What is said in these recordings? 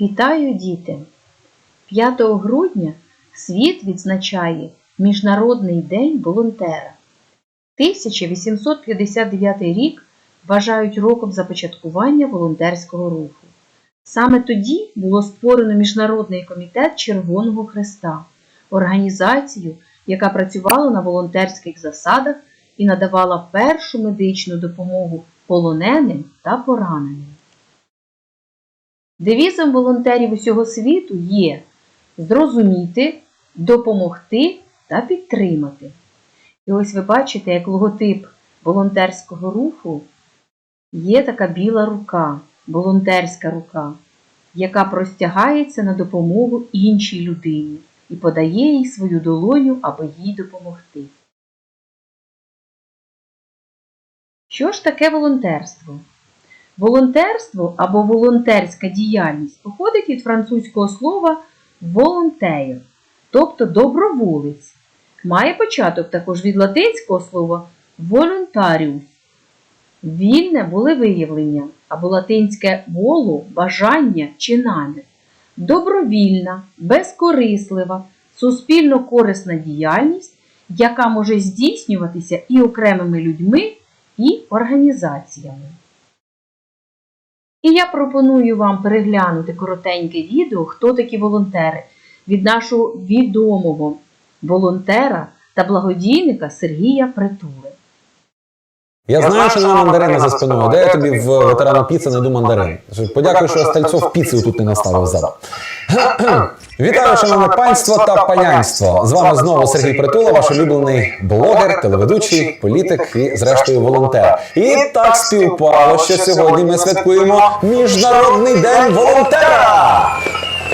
Вітаю, діти! 5 грудня світ відзначає Міжнародний день волонтера. 1859 рік вважають роком започаткування волонтерського руху. Саме тоді було створено Міжнародний комітет Червоного Хреста, організацію, яка працювала на волонтерських засадах і надавала першу медичну допомогу полоненим та пораненим. Девізом волонтерів усього світу є зрозуміти, допомогти та підтримати. І ось ви бачите, як логотип волонтерського руху є така біла рука, волонтерська рука, яка простягається на допомогу іншій людині і подає їй свою долоню, аби їй допомогти. Що ж таке волонтерство? Волонтерство або волонтерська діяльність походить від французького слова волонтеєр, тобто доброволець. Має початок також від латинського слова voluntarіус. Вільне волевиявлення або латинське воло, бажання чи намір. Добровільна, безкорислива, суспільно корисна діяльність, яка може здійснюватися і окремими людьми, і організаціями. І я пропоную вам переглянути коротеньке відео, хто такі волонтери від нашого відомого волонтера та благодійника Сергія Притули. Я знаю, що нема мандарини за спиною. Де я тобі в ветерану піци знайду мандарин? Подякую, що стальцов піци тут не наставив ззаду. Вітаю, шановне панство та панянство. З вами знову Сергій Притула, ваш улюблений блогер, телеведучий, політик і, зрештою, волонтер. І так співпало, що сьогодні ми святкуємо Міжнародний день волонтера.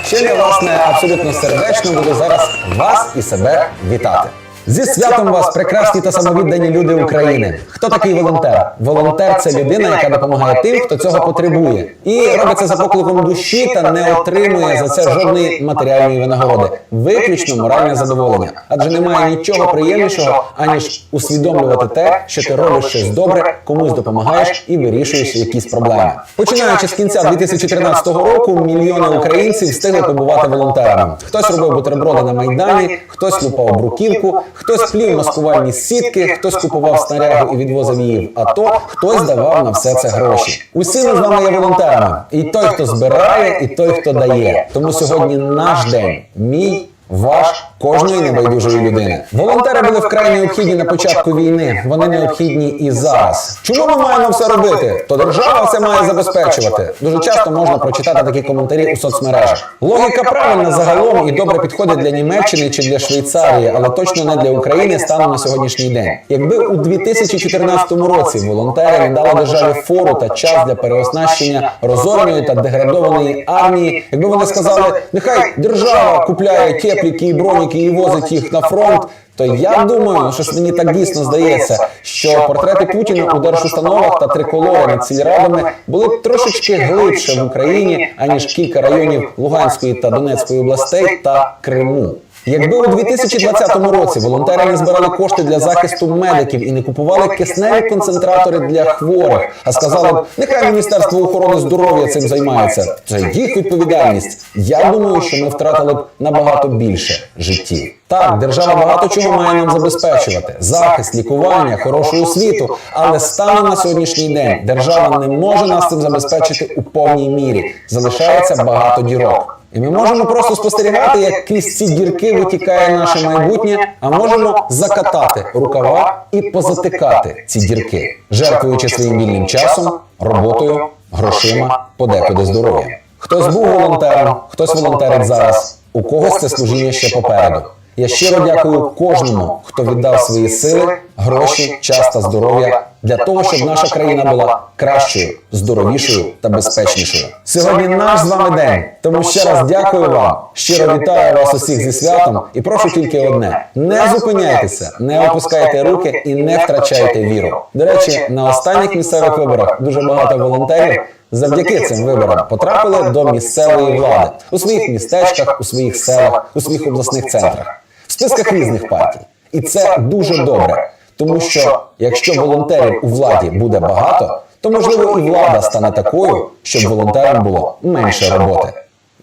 Ще я, власне, абсолютно сердечно буду зараз вас і себе вітати. Зі святом вас, прекрасні та самовіддані люди України. Хто такий волонтер? Волонтер це людина, яка допомагає тим, хто цього потребує, і робить це за покликом душі та не отримує за це жодної матеріальної винагороди, виключно моральне задоволення. Адже немає нічого приємнішого, аніж усвідомлювати те, що ти робиш щось добре, комусь допомагаєш і вирішуєш якісь проблеми. Починаючи з кінця 2013 року, мільйони українців встигли побувати волонтерами. Хтось робив бутерброди на майдані, хтось лупав бруківку. Хтось плів маскувальні сітки, хтось купував снарягу і відвозив її в АТО, хтось давав на все це гроші. Усі ми з вами є волонтерами. І той, хто збирає, і той, хто дає. Тому сьогодні наш день, мій. Ваш кожної небайдужої людини. Волонтери були вкрай необхідні на початку війни. Вони необхідні і зараз. Чому ми маємо все робити? То держава це має забезпечувати. Дуже часто можна прочитати такі коментарі у соцмережах. Логіка правильна загалом і добре підходить для Німеччини чи для Швейцарії, але точно не для України станом на сьогоднішній день. Якби у 2014 році волонтери не дали державі фору та час для переоснащення розорної та деградованої армії, якби вони сказали, нехай держава купляє тепліки і броніки і возить їх на фронт. То я думаю, що ж мені так дійсно здається, що портрети Путіна у держустановах та триколори над сільрадами були трошечки глибше в Україні аніж кілька районів Луганської та Донецької областей та Криму. Якби у 2020 році волонтери не збирали кошти для захисту медиків і не купували кисневі концентратори для хворих, а сказали б, нехай Міністерство охорони здоров'я цим займається. Це їх відповідальність. Я думаю, що ми втратили б набагато більше життів. Так, держава багато чого має нам забезпечувати: захист, лікування, хорошу освіту. Але станом на сьогоднішній день держава не може нас цим забезпечити у повній мірі. Залишається багато дірок. І ми можемо просто спостерігати, як крізь ці дірки витікає наше майбутнє, а можемо закатати рукава і позатикати ці дірки, жертвуючи своїм вільним часом, роботою, грошима, подекуди здоров'ям. Хтось був волонтером, хтось волонтерить зараз, у когось це служіння ще попереду. Я щиро дякую кожному, хто віддав свої сили, гроші, час та здоров'я для того, щоб наша країна була кращою, здоровішою та безпечнішою. Сьогодні наш з вами день. Тому ще раз дякую вам. Щиро вітаю вас усіх зі святом і прошу тільки одне: не зупиняйтеся, не опускайте руки і не втрачайте віру. До речі, на останніх місцевих виборах дуже багато волонтерів. Завдяки цим виборам потрапили до місцевої влади у своїх містечках, у своїх селах, у своїх обласних центрах, в списках різних партій. І це дуже добре, тому що якщо волонтерів у владі буде багато, то можливо і влада стане такою, щоб волонтерам було менше роботи.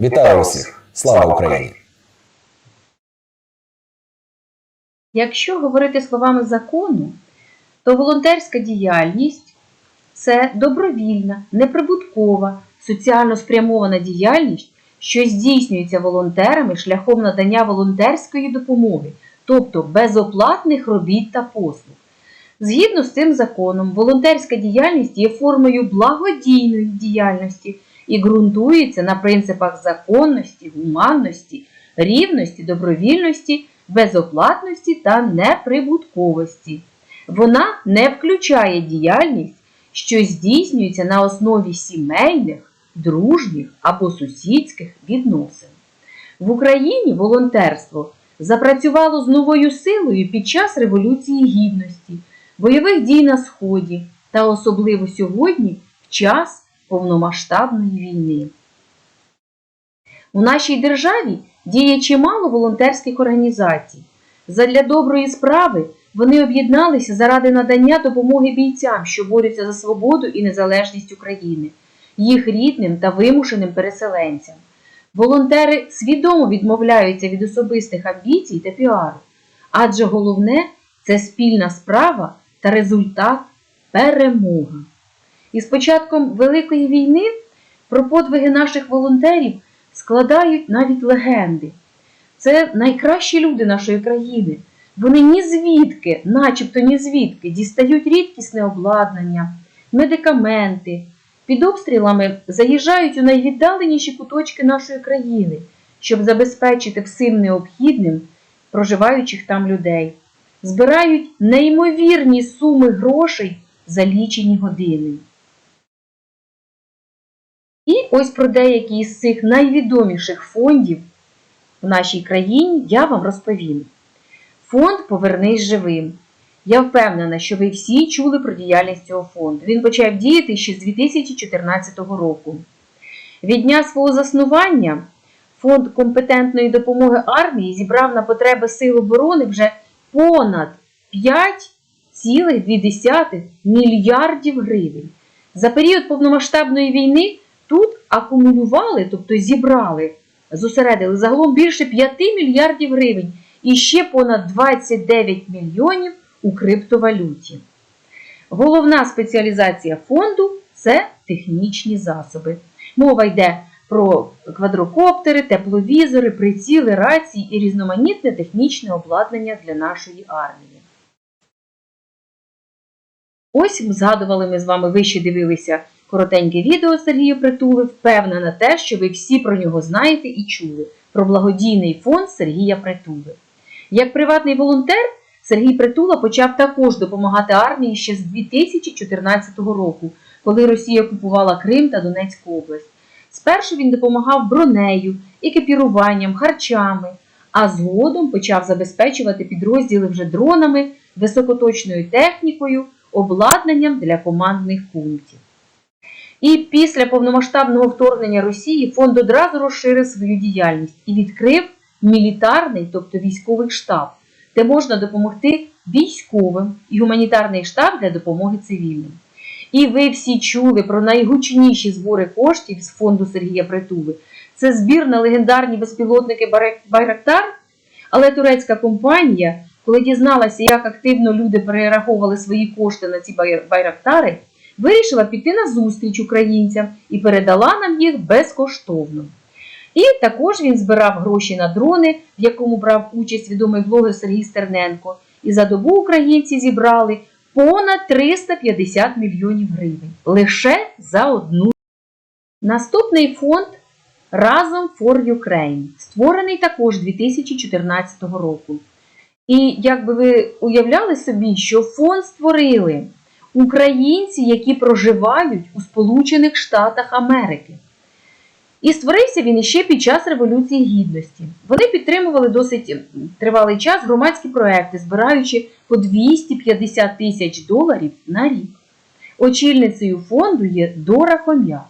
Вітаю усіх! Слава Україні! Якщо говорити словами закону, то волонтерська діяльність це добровільна, неприбуткова, соціально спрямована діяльність, що здійснюється волонтерами шляхом надання волонтерської допомоги, тобто безоплатних робіт та послуг. Згідно з цим законом, волонтерська діяльність є формою благодійної діяльності і ґрунтується на принципах законності, гуманності, рівності, добровільності, безоплатності та неприбутковості. Вона не включає діяльність, що здійснюється на основі сімейних, дружніх або сусідських відносин. В Україні волонтерство запрацювало з новою силою під час Революції Гідності, бойових дій на Сході та особливо сьогодні в час повномасштабної війни. У нашій державі діє чимало волонтерських організацій. Задля доброї справи вони об'єдналися заради надання допомоги бійцям, що борються за свободу і незалежність України, їх рідним та вимушеним переселенцям. Волонтери свідомо відмовляються від особистих амбіцій та піару, адже головне це спільна справа та результат перемога. І з початком Великої війни про подвиги наших волонтерів складають навіть легенди. Це найкращі люди нашої країни. Вони ні звідки, начебто ні звідки, дістають рідкісне обладнання, медикаменти, під обстрілами заїжджають у найвіддаленіші куточки нашої країни, щоб забезпечити всім необхідним проживаючих там людей. Збирають неймовірні суми грошей за лічені години. І ось про деякі із цих найвідоміших фондів в нашій країні я вам розповім. Фонд Повернись живим. Я впевнена, що ви всі чули про діяльність цього фонду. Він почав діяти ще з 2014 року. Від дня свого заснування фонд компетентної допомоги армії зібрав на потреби Сил оборони вже понад 5,2 мільярдів гривень. За період повномасштабної війни тут акумулювали, тобто зібрали, зосередили загалом більше 5 мільярдів гривень і ще понад 29 мільйонів у криптовалюті. Головна спеціалізація фонду це технічні засоби. Мова йде про квадрокоптери, тепловізори, приціли, рації і різноманітне технічне обладнання для нашої армії. Ось згадували ми з вами, ви ще дивилися коротеньке відео Сергія Притули. Впевнена те, що ви всі про нього знаєте і чули. Про благодійний фонд Сергія Притули. Як приватний волонтер, Сергій Притула почав також допомагати армії ще з 2014 року, коли Росія окупувала Крим та Донецьку область. Спершу він допомагав бронею, екіпіруванням, харчами, а згодом почав забезпечувати підрозділи вже дронами, високоточною технікою, обладнанням для командних пунктів. І після повномасштабного вторгнення Росії фонд одразу розширив свою діяльність і відкрив мілітарний, тобто військовий штаб, де можна допомогти військовим і гуманітарний штаб для допомоги цивільним. І ви всі чули про найгучніші збори коштів з фонду Сергія Притули. Це збір на легендарні безпілотники Байрактар. Але турецька компанія, коли дізналася, як активно люди перераховували свої кошти на ці байрактари, вирішила піти на зустріч українцям і передала нам їх безкоштовно. І також він збирав гроші на дрони, в якому брав участь відомий блогер Сергій Стерненко. І за добу українці зібрали понад 350 мільйонів гривень лише за одну. Наступний фонд Разом for Ukraine, створений також 2014 року. І як би ви уявляли собі, що фонд створили українці, які проживають у Сполучених Штатах Америки. І створився він іще під час Революції Гідності. Вони підтримували досить тривалий час громадські проекти, збираючи по 250 тисяч доларів на рік. Очільницею фонду є Дора Хом'як.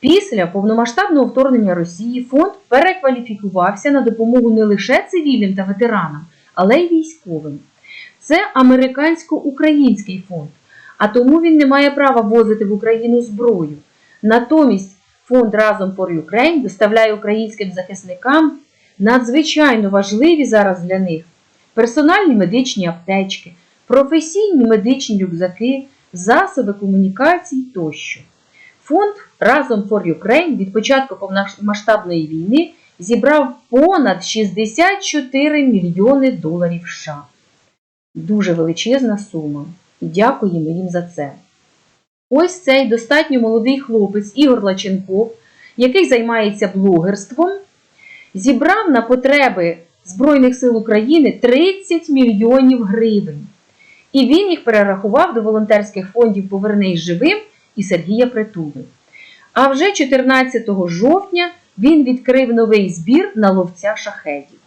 Після повномасштабного вторгнення Росії фонд перекваліфікувався на допомогу не лише цивільним та ветеранам, але й військовим. Це американсько-український фонд, а тому він не має права возити в Україну зброю. Натомість фонд Разом for Ukraine доставляє українським захисникам надзвичайно важливі зараз для них персональні медичні аптечки, професійні медичні рюкзаки, засоби комунікацій тощо. Фонд Разом for Ukraine від початку повномасштабної війни зібрав понад 64 мільйони доларів США. Дуже величезна сума. Дякуємо їм за це. Ось цей достатньо молодий хлопець Ігор Лаченков, який займається блогерством, зібрав на потреби Збройних сил України 30 мільйонів гривень. І він їх перерахував до волонтерських фондів Повернись живим і Сергія Притули. А вже 14 жовтня він відкрив новий збір на ловця шахедів.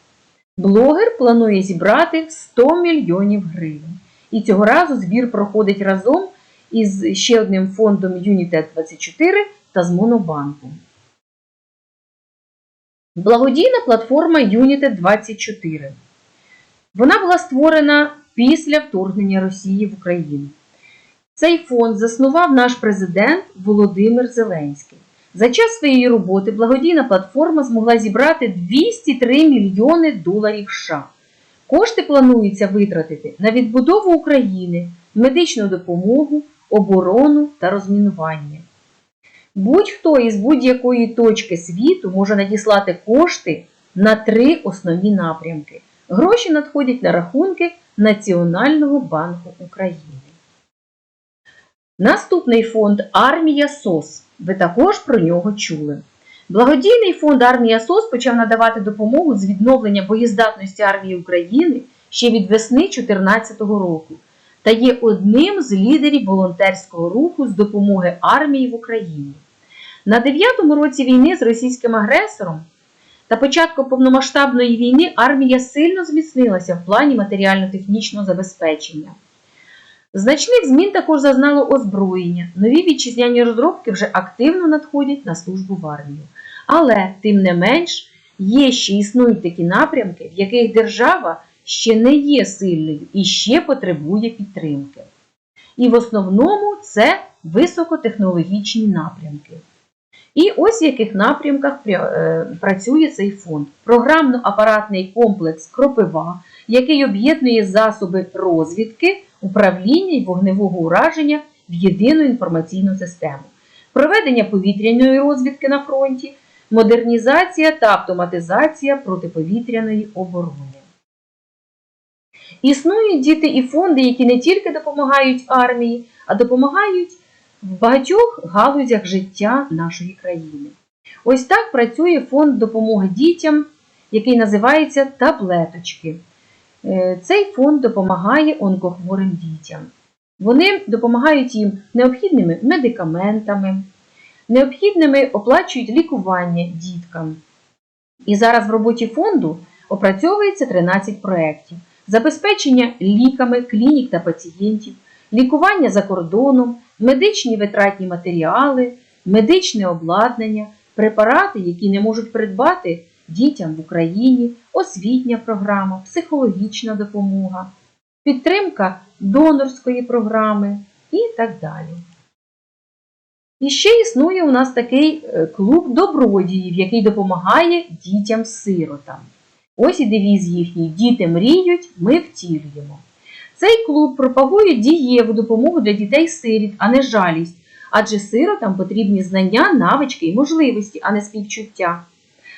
Блогер планує зібрати 100 мільйонів гривень. І цього разу збір проходить разом із ще одним фондом United 24 та з Монобанком. Благодійна платформа United 24. Вона була створена після вторгнення Росії в Україну. Цей фонд заснував наш президент Володимир Зеленський. За час своєї роботи благодійна платформа змогла зібрати 203 мільйони доларів США. Кошти планується витратити на відбудову України, медичну допомогу, оборону та розмінування. Будь-хто із будь-якої точки світу може надіслати кошти на три основні напрямки. Гроші надходять на рахунки Національного банку України. Наступний фонд Армія СОС. Ви також про нього чули. Благодійний фонд Армія СОС почав надавати допомогу з відновлення боєздатності армії України ще від весни 2014 року та є одним з лідерів волонтерського руху з допомоги армії в Україні. На дев'ятому році війни з російським агресором та початку повномасштабної війни армія сильно зміцнилася в плані матеріально-технічного забезпечення. Значних змін також зазнало озброєння. Нові вітчизняні розробки вже активно надходять на службу в армію. Але, тим не менш, є ще існують такі напрямки, в яких держава ще не є сильною і ще потребує підтримки. І в основному це високотехнологічні напрямки. І ось в яких напрямках е, працює цей фонд. Програмно-апаратний комплекс Кропива, який об'єднує засоби розвідки, управління і вогневого ураження в єдину інформаційну систему, проведення повітряної розвідки на фронті, модернізація та автоматизація протиповітряної оборони. Існують діти і фонди, які не тільки допомагають армії, а допомагають в багатьох галузях життя нашої країни. Ось так працює фонд допомоги дітям, який називається Таблеточки. Е, Цей фонд допомагає онкохворим дітям. Вони допомагають їм необхідними медикаментами, необхідними оплачують лікування діткам. І зараз в роботі фонду опрацьовується 13 проєктів. Забезпечення ліками клінік та пацієнтів, лікування за кордоном, медичні витратні матеріали, медичне обладнання, препарати, які не можуть придбати дітям в Україні, освітня програма, психологічна допомога, підтримка донорської програми і так далі. І ще існує у нас такий е, клуб добродіїв, який допомагає дітям-сиротам. Ось і девіз їхній Діти мріють, ми втілюємо. Цей клуб пропагує дієву допомогу для дітей-сиріт, а не жалість, адже сиротам потрібні знання, навички і можливості, а не співчуття.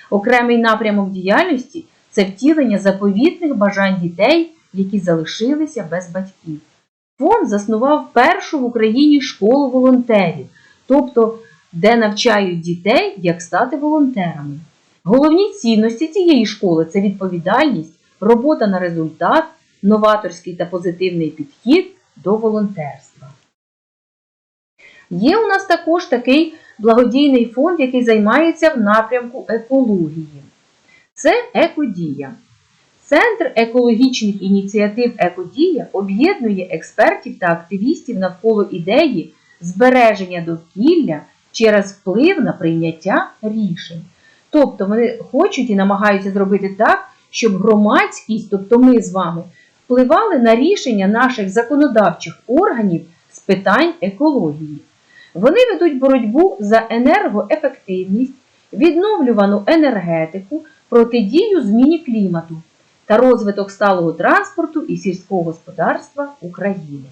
Окремий напрямок діяльності це втілення заповітних бажань дітей, які залишилися без батьків. Фонд заснував першу в Україні школу волонтерів, тобто де навчають дітей, як стати волонтерами. Головні цінності цієї школи це відповідальність, робота на результат, новаторський та позитивний підхід до волонтерства. Є у нас також такий благодійний фонд, який займається в напрямку екології. Це Екодія. Центр екологічних ініціатив Екодія об'єднує експертів та активістів навколо ідеї збереження довкілля через вплив на прийняття рішень. Тобто вони хочуть і намагаються зробити так, щоб громадськість, тобто ми з вами, впливали на рішення наших законодавчих органів з питань екології. Вони ведуть боротьбу за енергоефективність, відновлювану енергетику, протидію зміні клімату та розвиток сталого транспорту і сільського господарства України.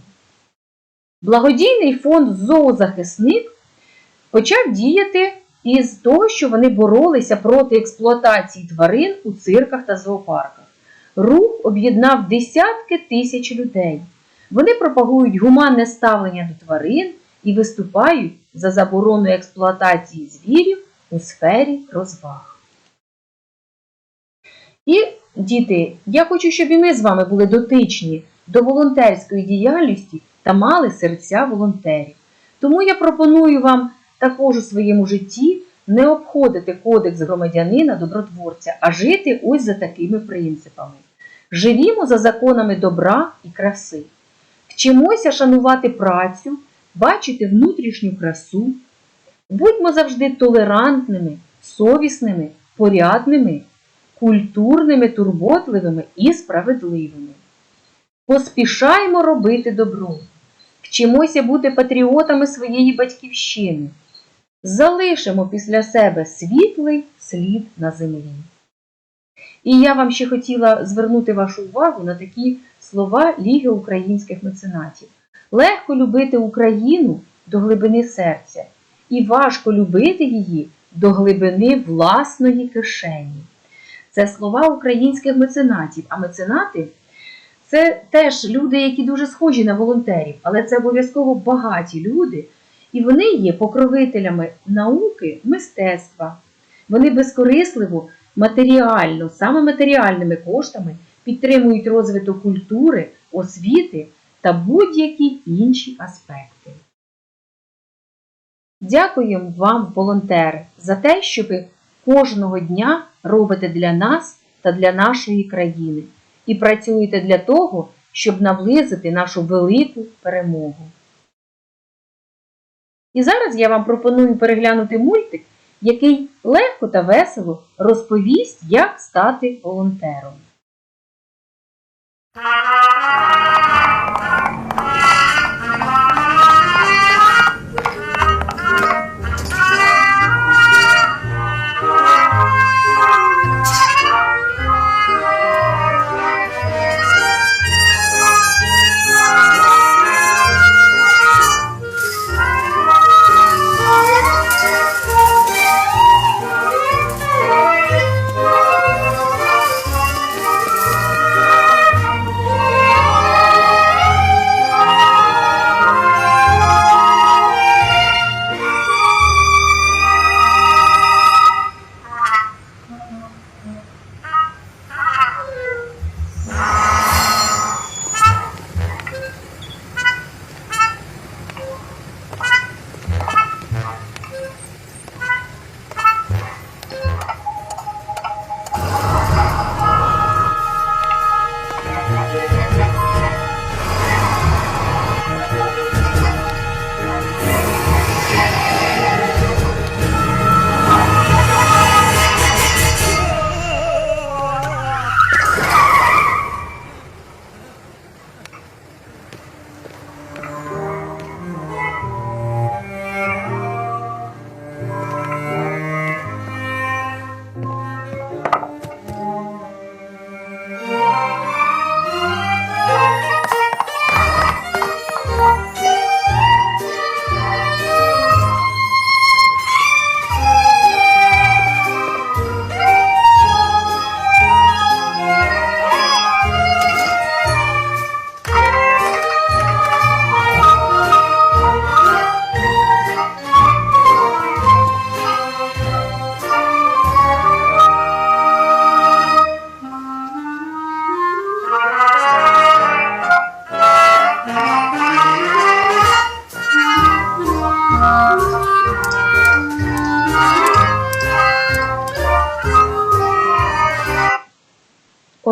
Благодійний фонд Зоозахисник почав діяти із того, що вони боролися проти експлуатації тварин у цирках та зоопарках. Рух об'єднав десятки тисяч людей. Вони пропагують гуманне ставлення до тварин і виступають за заборону експлуатації звірів у сфері розваг. І, діти, я хочу, щоб і ми з вами були дотичні до волонтерської діяльності та мали серця волонтерів. Тому я пропоную вам також у своєму житті не обходити кодекс громадянина добротворця, а жити ось за такими принципами. Живімо за законами добра і краси. Вчимося шанувати працю, бачити внутрішню красу. Будьмо завжди толерантними, совісними, порядними, культурними, турботливими і справедливими. Поспішаємо робити добро. Вчимося бути патріотами своєї батьківщини. Залишимо після себе світлий слід на землі. І я вам ще хотіла звернути вашу увагу на такі слова Ліги українських меценатів. Легко любити Україну до глибини серця, і важко любити її до глибини власної кишені. Це слова українських меценатів, а меценати це теж люди, які дуже схожі на волонтерів, але це обов'язково багаті люди, і вони є покровителями науки, мистецтва. Вони безкорисливо, матеріально, саме матеріальними коштами підтримують розвиток культури, освіти та будь-які інші аспекти. Дякуємо вам, волонтери, за те, що ви кожного дня робите для нас та для нашої країни і працюєте для того, щоб наблизити нашу велику перемогу. І зараз я вам пропоную переглянути мультик, який легко та весело розповість, як стати волонтером.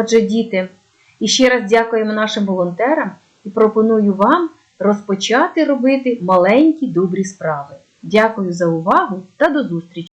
Отже, діти, і ще раз дякуємо нашим волонтерам і пропоную вам розпочати робити маленькі добрі справи. Дякую за увагу та до зустрічі!